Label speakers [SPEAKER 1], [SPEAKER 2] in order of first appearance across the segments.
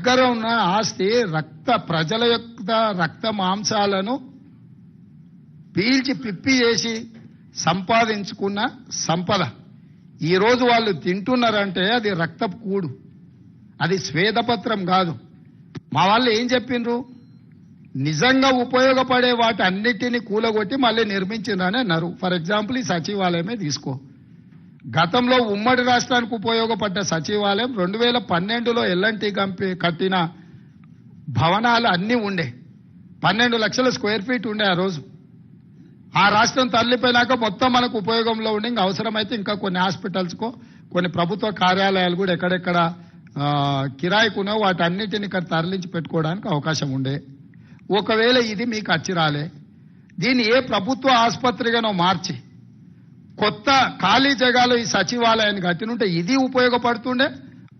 [SPEAKER 1] దగ్గర ఉన్న ఆస్తి రక్త ప్రజల యొక్క రక్త మాంసాలను పీల్చి పిప్పి చేసి సంపాదించుకున్న సంపద. ఈరోజు వాళ్ళు తింటున్నారంటే అది రక్తపు కూడు. అది స్వేదపత్రం కాదు. మా వాళ్ళు ఏం చెప్పిండ్రు? నిజంగా ఉపయోగపడే వాటి అన్నిటిని కూలగొట్టి మళ్ళీ నిర్మించిండ్రని అన్నారు. ఫర్ ఎగ్జాంపుల్ ఈ సచివాలయమే తీసుకో. గతంలో ఉమ్మడి రాష్ట్రానికి ఉపయోగపడ్డ సచివాలయం రెండు వేల పన్నెండులో ఎల్ఎన్టీ కంపెనీ కట్టిన భవనాలు అన్నీ ఉండే. పన్నెండు లక్షల స్క్వేర్ ఫీట్ ఉండే ఆ రోజు. ఆ రాష్ట్రం తరలిపోయినాక మొత్తం మనకు ఉపయోగంలో ఉండి ఇంకా అవసరమైతే ఇంకా కొన్ని హాస్పిటల్స్కో కొన్ని ప్రభుత్వ కార్యాలయాలు కూడా ఎక్కడెక్కడ కిరాయికునో వాటి అన్నిటిని ఇక్కడ తరలించి పెట్టుకోవడానికి అవకాశం ఉండే. ఒకవేళ ఇది మీకు అచ్చి రాలే దీన్ని ఏ ప్రభుత్వ ఆసుపత్రిగానో మార్చి కొత్త ఖాళీ జగాలో ఈ సచివాలయానికి అతినుంటే ఇది ఉపయోగపడుతుండే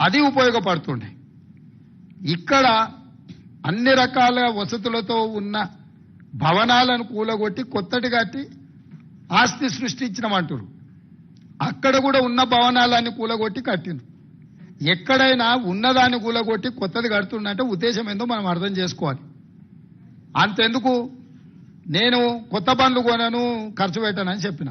[SPEAKER 1] అది ఉపయోగపడుతుండే. ఇక్కడ అన్ని రకాల వసతులతో ఉన్న భవనాలను కూలగొట్టి కొత్తటి కట్టి ఆస్తి సృష్టించినమంటారు అక్కడ కూడా ఉన్న భవనాలని కూలగొట్టి కట్టిండ్రు. ఎక్కడైనా ఉన్నదాన్ని కూలగొట్టి కొత్తది కడుతుండంటే ఉద్దేశం ఏందో మనం అర్థం చేసుకోవాలి. అంతెందుకు? నేను కొత్త బండ్లు కొనను ఖర్చు పెట్టానని చెప్పిన.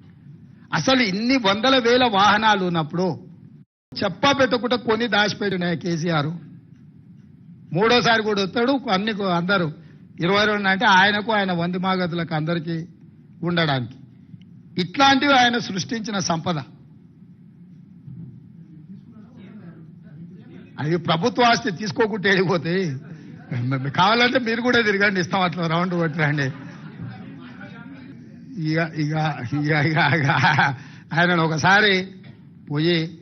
[SPEAKER 1] అసలు ఇన్ని వందల వేల వాహనాలు ఉన్నప్పుడు చెప్పా పెట్టకుండా కొని దాచిపెట్టినాయి కేసీఆర్. మూడోసారి కూడా వస్తాడు అన్ని అందరూ. ఇరవై రెండు అంటే ఆయనకు ఆయన వంది మాగతులకు అందరికీ ఉండడానికి. ఇట్లాంటివి ఆయన సృష్టించిన సంపద. అది ప్రభుత్వ ఆస్తి తీసుకోకుంటే వెళ్ళిపోతే కావాలంటే మీరు కూడా తిరగండి ఇస్తాం అట్లా రౌండ్ కొట్టిరండి ఇక ఇక ఇక ఇక ఇక. ఆయనను ఒకసారి పోయి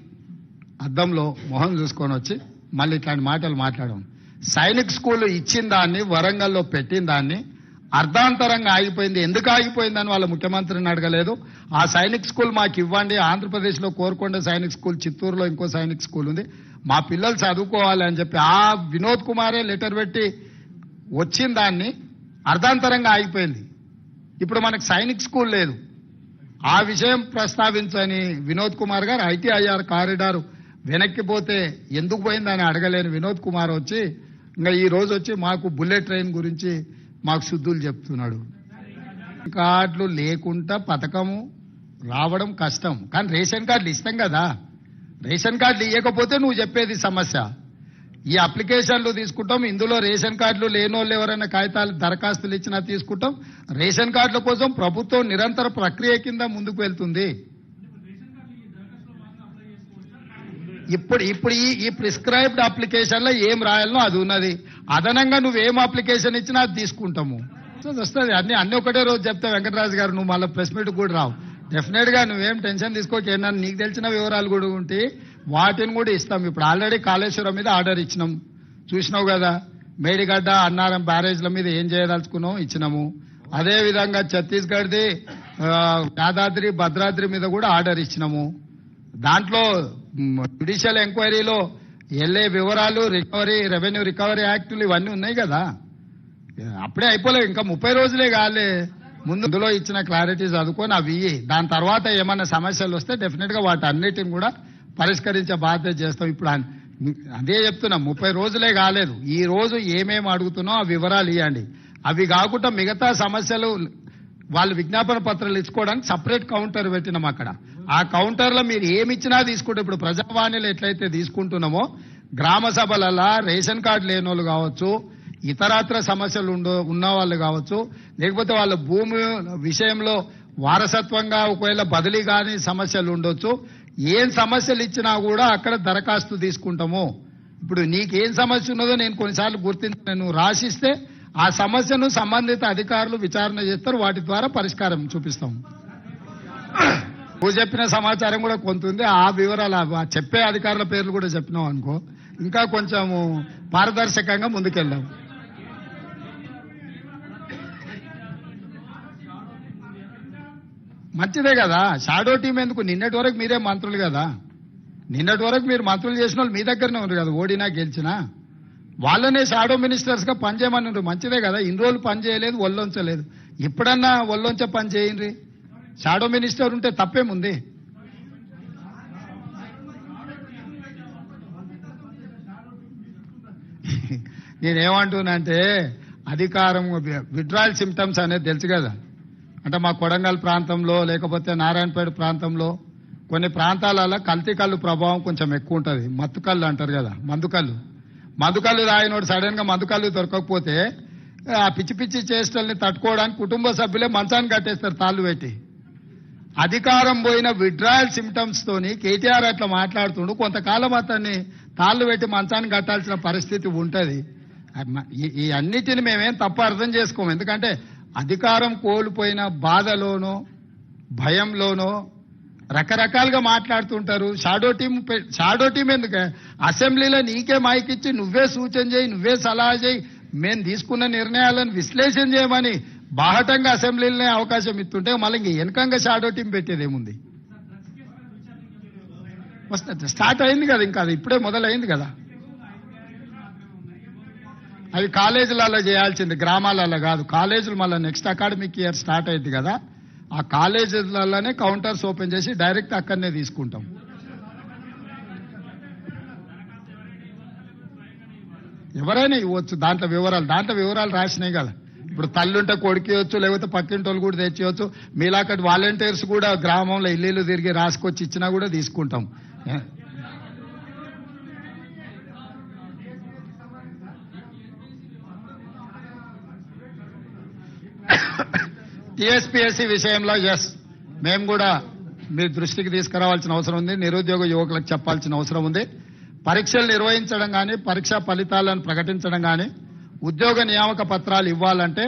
[SPEAKER 1] అద్దంలో మొహం చూసుకొని వచ్చి మళ్ళీ ఇట్లాంటి మాటలు మాట్లాడడం సైనిక్ స్కూల్ ఇచ్చిన దాన్ని వరంగల్లో పెట్టిన దాన్ని అర్ధాంతరంగా ఆగిపోయింది. ఎందుకు ఆగిపోయిందని వాళ్ళ ముఖ్యమంత్రిని అడగలేదు. ఆ సైనిక్ స్కూల్ మాకు ఇవ్వండి. ఆంధ్రప్రదేశ్లో కోరుకొండ సైనిక్ స్కూల్ చిత్తూరులో ఇంకో సైనిక్ స్కూల్ ఉంది. మా పిల్లలు చదువుకోవాలి అని చెప్పి ఆ వినోద్ కుమారే లెటర్ పెట్టి వచ్చిన దాన్ని అర్ధాంతరంగా ఆగిపోయింది. ఇప్పుడు మనకు సైనిక్ స్కూల్ లేదు. ఆ విషయం ప్రస్తావించని వినోద్ కుమార్ గారు ఐటీఐఆర్ కారిడార్ వెనక్కి పోతే ఎందుకు పోయిందని అడగలేని వినోద్ కుమార్ వచ్చి ఇంకా ఈ రోజు వచ్చి మాకు బుల్లెట్ ట్రైన్ గురించి మాకు శుద్ధులు చెప్తున్నాడు. కార్డులు లేకుండా పథకము రావడం కష్టం. కానీ రేషన్ కార్డులు ఇస్తాం కదా. రేషన్ కార్డులు ఇవ్వకపోతే నువ్వు చెప్పేది సమస్య. ఈ అప్లికేషన్లు తీసుకుంటాం. ఇందులో రేషన్ కార్డులు లేనోళ్ళు ఎవరైనా కాగితాలు దరఖాస్తులు ఇచ్చినా తీసుకుంటాం. రేషన్ కార్డుల కోసం ప్రభుత్వం నిరంతర ప్రక్రియ కింద ముందుకు వెళ్తుంది. ఇప్పుడు ఇప్పుడు ఈ ఈ ప్రిస్క్రైబ్డ్ అప్లికేషన్లో ఏం రాయాలనో అది ఉన్నది. అదనంగా నువ్వు ఏం అప్లికేషన్ ఇచ్చినా అది తీసుకుంటాము. వస్తుంది. అన్ని అన్ని ఒకటే రోజు చెప్తా వెంకటరాజు గారు నువ్వు మళ్ళీ ప్రెస్ మీట్ కూడా రావు. డెఫినెట్గా నువ్వేం టెన్షన్ తీసుకోవచ్చు ఏమన్నా నీకు తెలిసిన వివరాలు కూడా ఉంటే వాటిని కూడా ఇస్తాం. ఇప్పుడు ఆల్రెడీ కాళేశ్వరం మీద ఆర్డర్ ఇచ్చినాం. చూసినావు కదా మేడిగడ్డ అన్నారం బ్యారేజ్ల మీద ఏం చేయదలుచుకున్నాం ఇచ్చినాము. అదే విధంగా ఛత్తీస్గఢ్ది యాదాద్రి భద్రాద్రి మీద కూడా ఆర్డర్ ఇచ్చినాము. దాంట్లో జ్యుడిషియల్ ఎంక్వైరీలో వెళ్ళే వివరాలు రికవరీ రెవెన్యూ రికవరీ యాక్టులు ఇవన్నీ ఉన్నాయి కదా. అప్పుడే అయిపోలేవు. ఇంకా ముప్పై రోజులే కాలే. ముందు ఇందులో ఇచ్చిన క్లారిటీ చదువుకొని అవి దాని తర్వాత ఏమైనా సమస్యలు వస్తే డెఫినెట్గా వాటి అన్నిటిని కూడా పరిష్కరించే బాధ్యత చేస్తాం ఇప్పుడు అదే చెప్తున్నా ముప్పై రోజులే కాలేదు. ఈ రోజు ఏమేమి అడుగుతున్నావు ఆ వివరాలు ఇవ్వండి అవి కాకుండా మిగతా సమస్యలు వాళ్ళు విజ్ఞాపన పత్రాలు ఇచ్చుకోవడానికి సపరేట్ కౌంటర్ పెట్టినాం అక్కడ. ఆ కౌంటర్లో మీరు ఏమి ఇచ్చినా తీసుకుంటే ఇప్పుడు ప్రజావాణిలు ఎట్లయితే తీసుకుంటున్నామో గ్రామ సభలలో రేషన్ కార్డు లేని వాళ్ళు కావచ్చు ఇతరత్ర సమస్యలు ఉండో ఉన్న వాళ్ళు కావచ్చు లేకపోతే వాళ్ళ భూమి విషయంలో వారసత్వంగా ఒకవేళ బదిలీ కాని సమస్యలు ఉండొచ్చు ఏం సమస్యలు ఇచ్చినా కూడా అక్కడ దరఖాస్తు తీసుకుంటాము. ఇప్పుడు నీకేం సమస్య ఉన్నదో నేను కొన్నిసార్లు గుర్తించి నేను రాసిస్తే ఆ సమస్యను సంబంధిత అధికారులు విచారణ చేస్తారు. వాటి ద్వారా పరిష్కారం చూపిస్తాం. నువ్వు చెప్పిన సమాచారం కూడా కొంత ఉంది. ఆ వివరాలు ఆ చెప్పే అధికారుల పేర్లు కూడా చెప్పినావు అనుకో. ఇంకా కొంచెము పారదర్శకంగా ముందుకెళ్ళాము మంచిదే కదా. షాడో టీం ఎందుకు? నిన్నటి వరకు మీరే మంత్రులు కదా. నిన్నటి వరకు మీరు మంత్రులు చేసిన వాళ్ళు మీ దగ్గరనే ఉన్నారు కదా ఓడినా గెలిచినా. వాళ్ళనే షాడో మినిస్టర్స్గా పనిచేయమని మంచిదే కదా. ఇన్ని రోజులు పని చేయలేదు ఒళ్ళొంచలేదు. ఇప్పుడన్నా ఒళ్ళొంచ పని చేయండి. షాడో మినిస్టర్ ఉంటే తప్పేముంది? నేనేమంటున్నానంటే అధికారం విడ్రాయల్ సిమ్టమ్స్ అనేది తెలుసు కదా. అంటే మా కొడంగల్ ప్రాంతంలో లేకపోతే నారాయణపేట ప్రాంతంలో కొన్ని ప్రాంతాలలో కల్తీ కళ్ళు ప్రభావం కొంచెం ఎక్కువ ఉంటుంది మత్తు కళ్ళు అంటారు కదా మందు కళ్ళు. మందు కళ్ళు తాగినోడు సడన్గా మందు కళ్ళు దొరకకపోతే ఆ పిచ్చి పిచ్చి చేష్టల్ని తట్టుకోవడానికి కుటుంబ సభ్యులే మంచాన్ని కట్టేస్తారు తాళ్ళు పెట్టి. అధికారం పోయిన విడ్రాయల్ సిమ్టమ్స్ తోని కేటీఆర్ అట్లా మాట్లాడుతుండు. కొంతకాలం అతన్ని తాళ్ళు పెట్టి మంచాన్ని కట్టాల్సిన పరిస్థితి ఉంటుంది. ఈ- ఈ అన్నిటిని మేమేం తప్ప అర్థం చేసుకోము. ఎందుకంటే అధికారం కోల్పోయిన బాధలోనో భయంలోనో రకరకాలుగా మాట్లాడుతుంటారు. షాడో టీం పె- షాడో టీం ఎందుకు? అసెంబ్లీలో నీకే మైక్ ఇచ్చి నువ్వే సూచన చేయి నువ్వే సలహా చేయి. మేము తీసుకున్న నిర్ణయాలను విశ్లేషణ చేయమని బాహటంగా అసెంబ్లీలోనే అవకాశం ఇస్తుంటే మళ్ళీ ఇంక వెనకంగా షాడో టీం పెట్టేదేముంది వస్తుంది. స్టార్ట్ అయింది కదా ఇంకా అది ఇప్పుడే మొదలైంది కదా. అవి కాలేజీలలో చేయాల్సింది గ్రామాలలో కాదు. కాలేజీలు మళ్ళీ నెక్స్ట్ అకాడమిక్ ఇయర్ స్టార్ట్ అయింది కదా ఆ కాలేజీలలోనే కౌంటర్స్ ఓపెన్ చేసి డైరెక్ట్ అక్కడనే తీసుకుంటాం. ఎవరైనా ఇవ్వచ్చు దాంట్లో వివరాలు దాంట్లో వివరాలు రాసినాయి కదా. ఇప్పుడు తల్లుంటే కొడుకేయచ్చు లేకపోతే పక్కింటోళ్ళు కూడా తెచ్చేయచ్చు మీలాకటి వాలంటీర్స్ కూడా గ్రామంలో ఇల్లు తిరిగి రాసుకొచ్చి ఇచ్చినా కూడా తీసుకుంటాం. టీఎస్పీఎస్సీ విషయంలో ఎస్ మేము కూడా మీ దృష్టికి తీసుకురావాల్సిన అవసరం ఉంది. నిరుద్యోగ యువకులకు చెప్పాల్సిన అవసరం ఉంది. పరీక్షలు నిర్వహించడం కానీ పరీక్షా ఫలితాలను ప్రకటించడం కానీ ఉద్యోగ నియామక పత్రాలు ఇవ్వాలంటే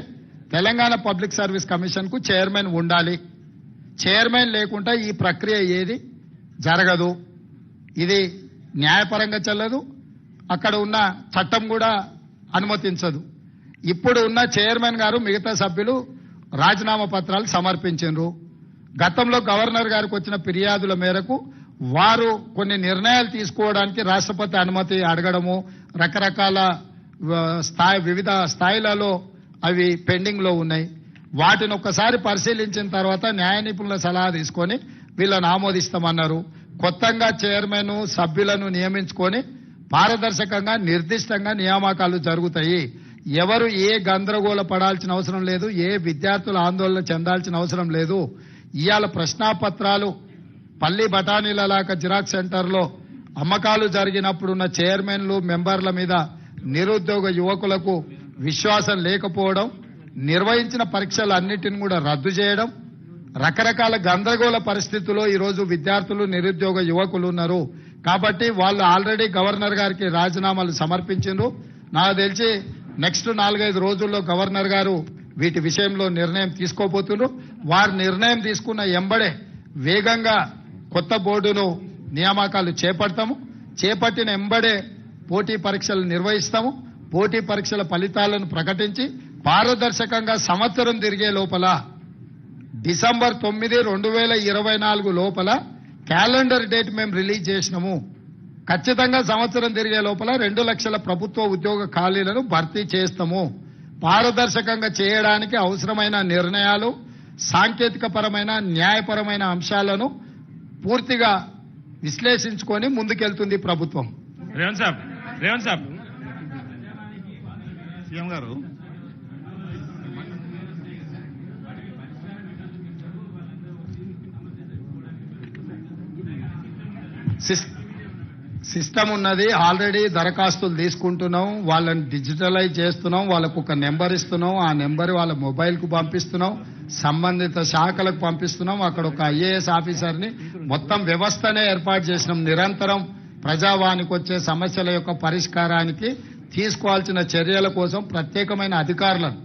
[SPEAKER 1] తెలంగాణ పబ్లిక్ సర్వీస్ కమిషన్కు చైర్మన్ ఉండాలి. చైర్మన్ లేకుండా ఈ ప్రక్రియ ఏది జరగదు. ఇది న్యాయపరంగా చెల్లదు. అక్కడ ఉన్న చట్టం కూడా అనుమతించదు. ఇప్పుడు ఉన్న చైర్మన్ గారు మిగతా సభ్యులు రాజీనామా పత్రాలు సమర్పించారు గతంలో గవర్నర్ గారికి వచ్చిన ఫిర్యాదుల మేరకు వారు కొన్ని నిర్ణయాలు తీసుకోవడానికి రాష్ట్రపతి అనుమతి అడగడము రకరకాల స్థాయి వివిధ స్థాయిలలో అవి పెండింగ్లో ఉన్నాయి. వాటిని ఒక్కసారి పరిశీలించిన తర్వాత న్యాయ నిపుణుల సలహా తీసుకొని వీళ్ళని ఆమోదిస్తామన్నారు. కొత్తగా చైర్మన్ సభ్యులను నియమించుకొని పారదర్శకంగా నిర్దిష్టంగా నియామకాలు జరుగుతాయి. ఎవరు ఏ గందరగోళ పడాల్సిన అవసరం లేదు ఏ విద్యార్థులు ఆందోళన చెందాల్సిన అవసరం లేదు. ఇవాళ ప్రశ్నాపత్రాలు పల్లి బఠానీలలాక జిరాక్స్ సెంటర్లో అమ్మకాలు జరిగినప్పుడున్న చైర్మన్లు మెంబర్ల మీద నిరుద్యోగ యువకులకు విశ్వాసం లేకపోవడం నిర్వహించిన పరీక్షలు అన్నిటిని కూడా రద్దు చేయడం రకరకాల గందరగోళ పరిస్థితుల్లో ఈరోజు విద్యార్థులు నిరుద్యోగ యువకులు ఉన్నారు. కాబట్టి వాళ్ళు ఆల్రెడీ గవర్నర్ గారికి రాజీనామాలు సమర్పించారు నాకు తెలిసి నెక్స్ట్ నాలుగైదు రోజుల్లో గవర్నర్ గారు వీటి విషయంలో నిర్ణయం తీసుకోబోతున్నారు. వారు నిర్ణయం తీసుకున్న ఎంబడే వేగంగా కొత్త బోర్డును నియామకాలు చేపడతాము. చేపట్టిన ఎంబడే పోటీ పరీక్షలు నిర్వహిస్తాము. పోటీ పరీక్షల ఫలితాలను ప్రకటించి పారదర్శకంగా సంవత్సరం తిరిగే లోపల డిసెంబర్ తొమ్మిది రెండు వేల ఇరవై నాలుగు లోపల క్యాలెండర్ డేట్ మేము రిలీజ్ చేసినాము. ఖచ్చితంగా సంవత్సరం తిరిగే లోపల రెండు లక్షల ప్రభుత్వ ఉద్యోగ ఖాళీలను భర్తీ చేస్తాము. పారదర్శకంగా చేయడానికి అవసరమైన నిర్ణయాలు సాంకేతిక పరమైన న్యాయపరమైన అంశాలను పూర్తిగా విశ్లేషించుకొని ముందుకెళ్తుంది ప్రభుత్వం.
[SPEAKER 2] రేవంత్ సాబ్ రేవంత్ సాబ్. సీఎం గారు
[SPEAKER 1] సిస్- సిస్టమ్ ఉన్నది. ఆల్రెడీ దరఖాస్తులు తీసుకుంటున్నాం. వాళ్ళని డిజిటలైజ్ చేస్తున్నాం. వాళ్ళకు ఒక నెంబర్ ఇస్తున్నాం. ఆ నెంబర్ వాళ్ళ మొబైల్కు పంపిస్తున్నాం. సంబంధిత శాఖలకు పంపిస్తున్నాం. అక్కడ ఒక ఐఏఎస్ ఆఫీసర్ని మొత్తం వ్యవస్థనే ఏర్పాటు చేసినాం. నిరంతరం ప్రజావానికి వచ్చే సమస్యల యొక్క పరిష్కారానికి తీసుకోవాల్సిన చర్యల కోసం ప్రత్యేకమైన అధికారులను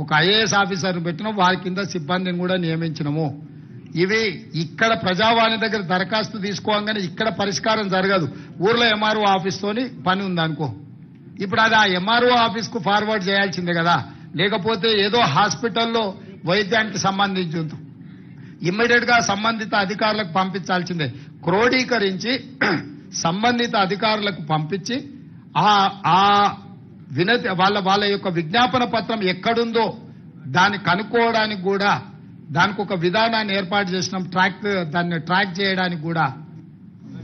[SPEAKER 1] ఒక ఐఏఎస్ ఆఫీసర్ పెట్టినాం. వారి కింద సిబ్బందిని కూడా నియమించినము. ఇవి ఇక్కడ ప్రజావాణి దగ్గర దరఖాస్తు తీసుకోగానే ఇక్కడ పరిష్కారం జరగదు. ఊర్లో ఎంఆర్ఓ ఆఫీస్తోని పని ఉందనుకో. ఇప్పుడు అది ఆ ఎంఆర్ఓ ఆఫీస్కు ఫార్వర్డ్ చేయాల్సిందే కదా. లేకపోతే ఏదో హాస్పిటల్లో వైద్యానికి సంబంధించి ఉంటుంది ఇమ్మీడియట్గా సంబంధిత అధికారులకు పంపించాల్సిందే. క్రోడీకరించి సంబంధిత అధికారులకు పంపించి ఆ ఆ వినతి వాళ్ళ వాళ్ళ యొక్క విజ్ఞాపన పత్రం ఎక్కడుందో దాన్ని కనుక్కోవడానికి కూడా దానికి ఒక విధానాన్ని ఏర్పాటు చేసినాం. ట్రాక్ దాన్ని ట్రాక్ చేయడానికి కూడా